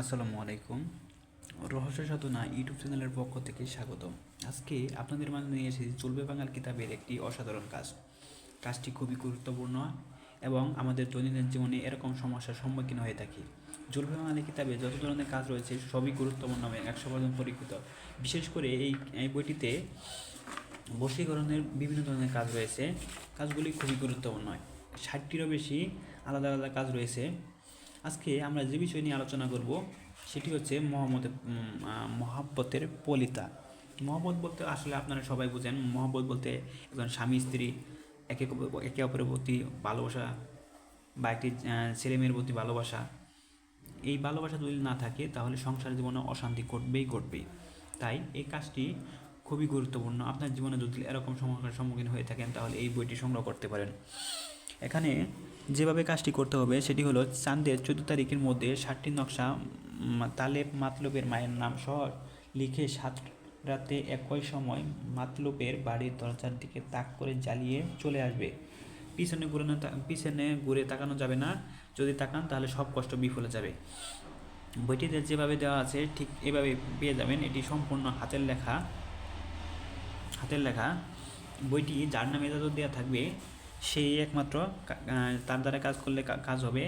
আসসালামু আলাইকুম। রহস্য সাধনা ইউটিউব চ্যানেলের পক্ষ থেকে স্বাগতম। আজকে আপনাদের মাঝে নিয়ে এসেছি চলবে বাঙাল কিতাবের একটি অসাধারণ কাজ। কাজটি খুবই গুরুত্বপূর্ণ এবং আমাদের দৈনন্দিন জীবনে এরকম সমস্যার সম্মুখীন হয়ে থাকি। জলবে বাঙালি কিতাবে যত ধরনের কাজ রয়েছে, সবই গুরুত্বপূর্ণ এবং একশো পার্সেন্ট পরীক্ষিত। বিশেষ করে এই এই বইটিতে বশীকরণের বিভিন্ন ধরনের কাজ রয়েছে। কাজগুলি খুবই গুরুত্বপূর্ণ। ষাটটিরও বেশি আলাদা আলাদা কাজ রয়েছে। আজকে আমরা যে বিষয় নিয়ে আলোচনা করব সেটি হচ্ছে মহম্মদের মহাব্বতের পলিতা মহব্বত বলতে আসলে আপনারা সবাই বুঝেন মহব্বত বলতে একজন স্বামী স্ত্রী একে একে অপরের প্রতি ভালোবাসা বা একটি আহ, ছেলে মেয়ের প্রতি ভালোবাসা। এই ভালোবাসা যদি না থাকে তাহলে সংসার জীবনে অশান্তি ঘটবেই ঘটবে তাই এই কাজটি খুবই গুরুত্বপূর্ণ। আপনার জীবনে যদি এরকম সমস্যার সম্মুখীন হয়ে থাকেন তাহলে এই বইটি সংগ্রহ করতে পারেন। এখানে যেভাবে কাজটি করতে হবে, সেটি হলো চাঁদের চোদ্দ তারিখের মধ্যে ষাটটি নকশা তালেব মাতলবের মায়ের নাম সহ লিখে সাত রাতে একই সময় মাতলবের বাড়ির দরজার দিকে তাক করে জ্বালিয়ে চলে আসবে। পিছনে ঘুরানো পিছনে ঘুরে তাকানো যাবে না। যদি তাকান, তাহলে সব কষ্ট বিফলে যাবে। বইটিতে যেভাবে দেওয়া আছে, ঠিক এভাবে পেয়ে যাবেন। এটি সম্পূর্ণ হাতের লেখা। হাতের লেখা। বইটি যার নামে এজাজত দেওয়া থাকবে সেই একমাত্র তার দ্বারা কাজ করলে কাজ হবে।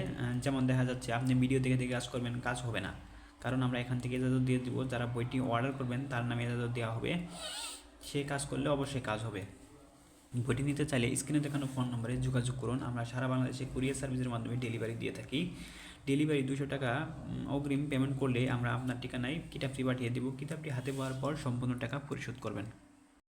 যেমন দেখা যাচ্ছে আপনি ভিডিও দেখে দেখে কাজ করবেন, কাজ হবে না। কারণ আমরা এখান থেকে এজাজত দিয়ে দেবো, যারা বইটি অর্ডার করবেন, তার নামে এজাজত দেওয়া হবে। সে কাজ করলে অবশ্যই কাজ হবে। বইটি নিতে চাইলে স্ক্রিনে দেখানো ফোন নম্বরে যোগাযোগ করুন। আমরা সারা বাংলাদেশে কুরিয়ার সার্ভিসের মাধ্যমে ডেলিভারি দিয়ে থাকি। ডেলিভারি দুশো টাকা অগ্রিম পেমেন্ট করলে আমরা আপনার ঠিকানায় কিতাবটি পাঠিয়ে দেবো। কিতাবটি হাতে পাওয়ার পর সম্পূর্ণ টাকা পরিশোধ করবেন।